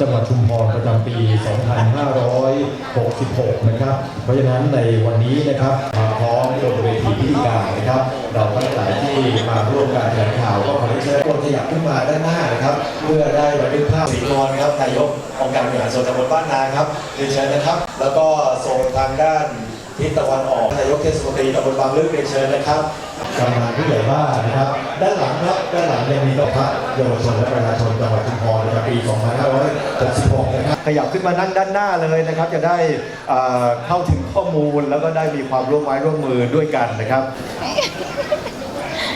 จังหวัดชุมพรประจำปี 2566 นะครับ เพราะฉะนั้นในวันนี้นะครับมาพร้อมบนเวทีพิธีการนะครับ เราทั้งหลายที่มาร่วมการแถลงข่าวก็ขอเรียนเชิญคนขยับขึ้นมาด้านหน้านะครับ เพื่อได้บันทึกภาพสีนวลครับนายกองค์การบริหารส่วนตำบลบ้านนาครับเรียนเชิญนะครับ แล้วก็โซนทางด้าน ทิศตะวันออกนายกเทศมนตรีตำบลบางลึกเรียนเชิญนะครับกำนันผู้ใหญ่บ้านนะครับ ด้านหลังครับด้านหลังยังมีดอกพระเยาวชนและประชาชนจังหวัดชุมพรประจำปี 2566 นะครับขยับขึ้นมานั่งด้านหน้าเลยนะครับ จะได้เอ่อเข้าถึงข้อมูลแล้วก็ได้มีความร่วมไม้ร่วมมือด้วยกันนะครับ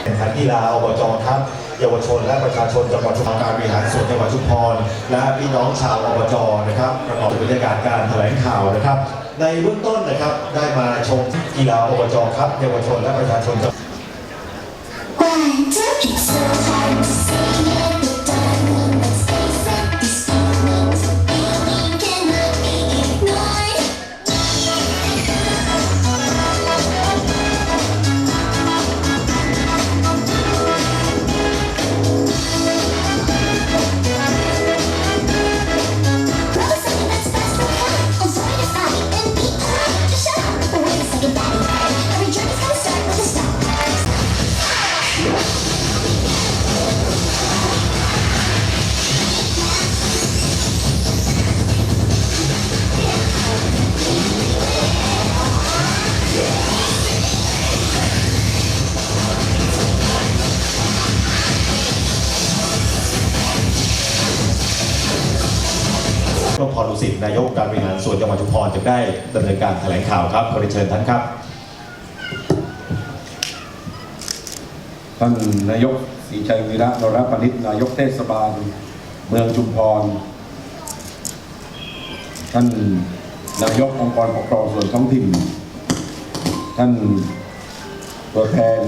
แข่งขันกีฬาอบจครับเยาวชน และประชาชนจังหวัดชุมพรการบริหารส่วนจังหวัดชุมพรและพี่น้องชาวอบจนะครับประกอบบรรยากาศการแถลงข่าวนะครับ ในเบื้องต้นนะครับได้มาชมกีฬาอบจครับเยาวชนและประชาชน ร่วมพรดุสิตนายกการบริหารส่วนจังหวัดชุมพรจะได้ดำเนินการแถลงข่าวครับขอเรียนเชิญท่านครับท่านนายกศรีชัยวีระนรปนิตนายกเทศบาล เมืองชุมพร ท่านนายกองค์กรปกครองส่วนท้องถิ่น ท่านตัวแทน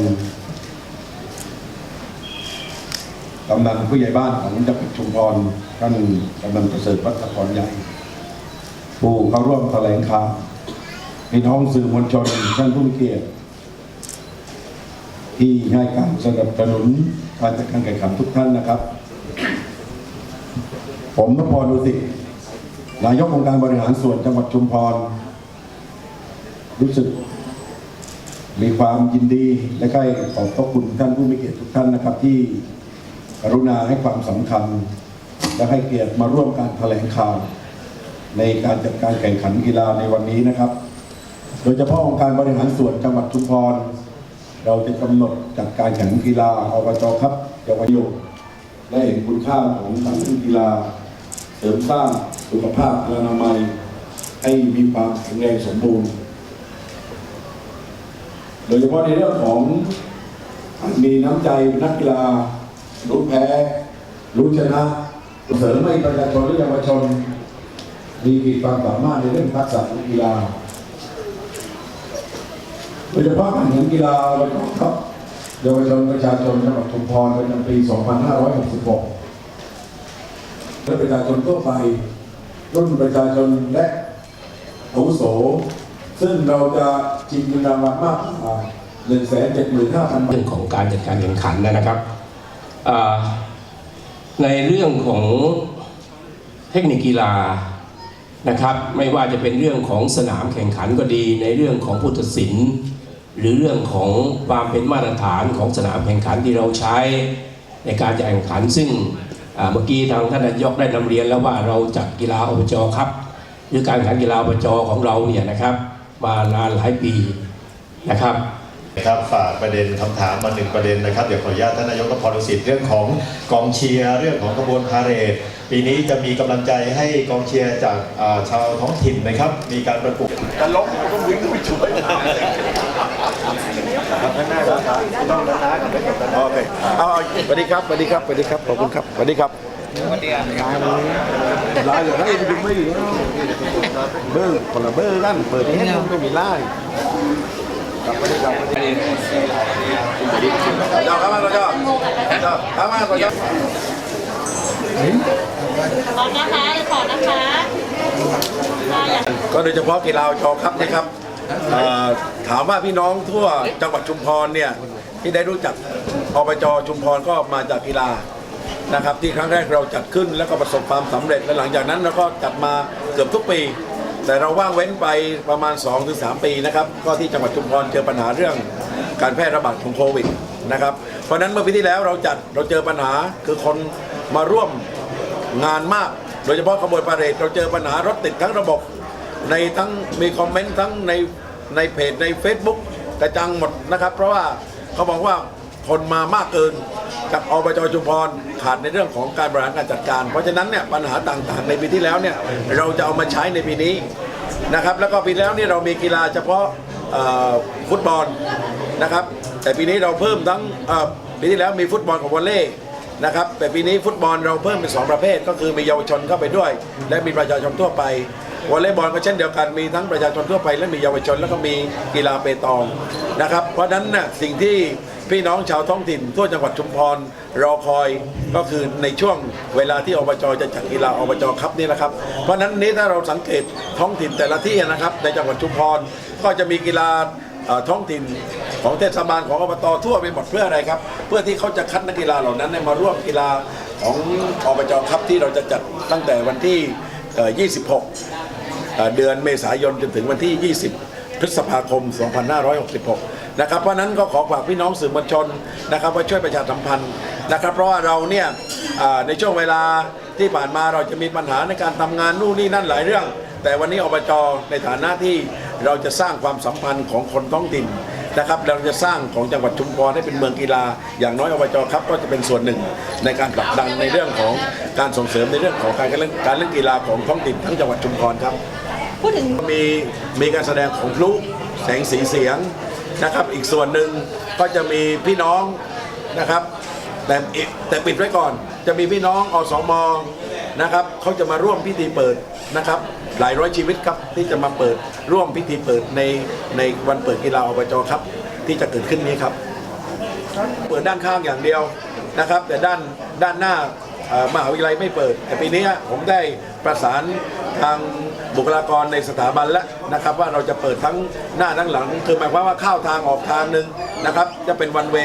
กำนันผู้ใหญ่บ้านของจังหวัดชุมพรท่านกำนันประเสริฐวัฒกรใหญ่ ผู้เข้าร่วมแถลงข่าวพี่น้องสื่อมวลชนท่านผู้เกียรติที่ให้การสนับสนุนการจัดการแข่งขันทุกท่านนะครับ ผมนพพรดุสิตนายกองค์การบริหารส่วนจังหวัดชุมพร รู้สึกมีความยินดีและก็ขอบพระคุณท่านผู้มีเกียรติทุกท่านนะครับ ที่กรุณาให้ความสำคัญ และให้เกียรติมาร่วมการแถลงข่าว ในการจัดการแข่งขันกีฬาในวันนี้นะครับ โดยเฉพาะองค์การบริหารส่วนจังหวัดชุมพร เราจะกำหนดจัดการแข่งขันกีฬาอบจครับเยาวชนและเห็นคุณค่าของการเล่นกีฬา เสริมสร้างสุขภาพและอนามัย ให้มีความแข็งแรงสมบูรณ์ โดยเฉพาะในเรื่องของมีน้ำใจนักกีฬา รู้แพ้ รู้ชนะเสริมให้ประชาชนและเยาวชน มีขีความสามารถในเรื่องทักษะกีฬาโดยเฉพาะการแข่งขันกีฬาระดับครับเยาวชนประชาชนจังหวัดชุมพรประจำปี 2566 และประชาชนทั่วไปรุ่นประชาชนและอาวุโส ซึ่งเราจะชิงเงินรางวัลมากกว่า175,000บาทเรื่องของการจัดการแข่งขันนะครับ ในเรื่องของเทคนิคกีฬา นะครับไม่ว่าจะเป็นเรื่องของสนามแข่งขันก็ดี ในเรื่องของพุทธศิลป์หรือเรื่องของความเป็นมาตรฐานของสนามแข่งขันที่เราใช้ในการจะแข่งขัน ซึ่งเมื่อกี้ทางท่านนายกได้นำเรียนแล้วว่าเราจัดกีฬาอบจครับ หรือการแข่งขันกีฬาอบจของเราเนี่ยนะครับมานานหลายปีนะครับ ครับฝากประเด็นคำถามมาหนึ่งประเด็นนะครับเดี๋ยวขออนุญาตท่านนายกพรดุสิตเรื่องของกองเชียร์เรื่องของขบวนพาเหรดปีนี้จะมีกำลังใจให้กองเชียร์จากอ่าชาวท้องถิ่นนะครับ มีการประกวดจะล้มก็ต้องวิ่งไปช่วยนะโอเคเอาเอาสวัสดีครับสวัสดีครับสวัสดีครับขอบคุณครับสวัสดีครับลายอย่างไรไปถึงไม่อยู่แล้วเบอร์คนละเบอร์กันเปิดที่นี่ไม่มีลายครับสวัสดีครับสวัสดีเจ้าเข้ามาเข้ามาเราเจ้าขอนะคะขอนะคะค่ะอยากก็โดยเฉพาะกีฬาจอครับนะครับเอ่อถามว่าพี่น้องทั่วจังหวัดชุมพรเนี่ยที่ได้รู้จักอบจชุมพรก็มาจากกีฬานะครับ ที่ครั้งแรกเราจัดขึ้นแล้วก็ประสบความสำเร็จและหลังจากนั้นเราก็จัดมาเกือบทุกปี แต่เราว่างเว้นไปประมาณ 2-3 ปีนะครับก็ที่จังหวัดชุมพรเจอปัญหาเรื่องการแพร่ระบาดของโควิดนะครับ เพราะนั้นเมื่อปีที่แล้วเราจัดเราเจอปัญหาคือคนมาร่วมงานมาก โดยเฉพาะขบวนพาเรดเราเจอปัญหารถติดทั้งระบบ ในทั้งมีคอมเมนต์ทั้งในในเพจใน Facebook กระจังหมดนะครับ เพราะว่าเขาบอกว่า คนมามากเกิน กับอบจชุมพรขาดในเรื่องของการบริหารการจัดการ เพราะฉะนั้นเนี่ยปัญหาต่างๆในปีที่แล้วเนี่ยเราจะเอามาใช้ในปีนี้นะครับแล้วก็ปีแล้วเนี่ยเรามีกีฬาเฉพาะฟุตบอลนะครับแต่ปีนี้เราเพิ่มทั้งปีที่แล้วมีฟุตบอลกับวอลเลย์นะครับแต่ปีนี้ฟุตบอลเราเพิ่มเป็นสองประเภท ก็คือมีเยาวชนเข้าไปด้วย และมีประชาชนทั่วไปวอลเลย์บอลก็เช่นเดียวกันมีทั้งประชาชนทั่วไป และมีเยาวชนแล้วก็มีกีฬาเปตองนะครับเพราะฉะนั้นน่ะสิ่งที่ พี่น้องชาวท้องถิ่นทั่วจังหวัดชุมพรรอคอยก็คือในช่วงเวลาที่อบจจะจัดกีฬาอบจครับนี่แหละครับ เพราะฉะนั้นนี้ถ้าเราสังเกตท้องถิ่นแต่ละที่นะครับ ในจังหวัดชุมพรก็จะมีกีฬาท้องถิ่นของเทศบาลของอบตทั่วไปหมดเพื่ออะไรครับ เพื่อที่เขาจะคัดนักกีฬาเหล่านั้นมาร่วมกีฬาของอบจครับที่เราจะจัดตั้งแต่วันที่ 26 เดือนเมษายนจนถึงวันที่ 20 พฤษภาคม 2566 นะครับเพราะฉะนั้นก็ขอฝากพี่น้องสื่อมวลชนนะครับว่าช่วยประชาสัมพันธ์นะครับ เพราะว่าเราเนี่ยอ่าในช่วงเวลาที่ผ่านมาเราจะมีปัญหาในการทำงานนู่นนี่นั่นหลายเรื่อง แต่วันนี้อบจในฐานะที่เราจะสร้างความสัมพันธ์ของคนท้องถิ่นนะครับเราจะสร้างของจังหวัดชุมพรให้เป็นเมืองกีฬา อย่างน้อยอบจครับก็จะเป็นส่วนหนึ่งในการผลักดันในเรื่องของการส่งเสริมในเรื่องของการเล่นการเล่นกีฬาของท้องถิ่นทั้งจังหวัดชุมพรครับพูดถึงมีมีการแสดงของพลุแสงสีเสียง นะครับ อีกส่วนหนึ่งก็จะมีพี่น้องนะครับ แต่แต่ปิดไว้ก่อน จะมีพี่น้องอสมนะครับเขาจะมาร่วมพิธีเปิดนะครับ หลายร้อยชีวิตครับที่จะมาเปิดร่วมพิธีเปิดในในวันเปิดกีฬาอบจครับ ที่จะเกิดขึ้นนี้ครับ เปิดด้านข้างอย่างเดียวนะครับ แต่ด้านด้านหน้ามหาวิทยาลัยไม่เปิด แต่ปีนี้ผมได้ประสานทาง บุคลากรในสถาบันแล้วนะครับว่าเราจะเปิดทั้งหน้าทั้งหลัง คือหมายความว่าเข้าทางออกทางหนึ่งนะครับจะเป็นวันเว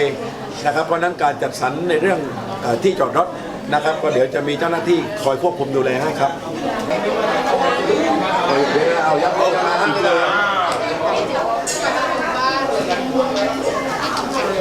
นะครับเพราะนั้นการจัดสรรในเรื่องอที่จอดรถนะครับ ก็เดี๋ยวจะมีเจ้าหน้าที่คอยควบคุมดูแลให้ครับเอาเอายักษ์เอามา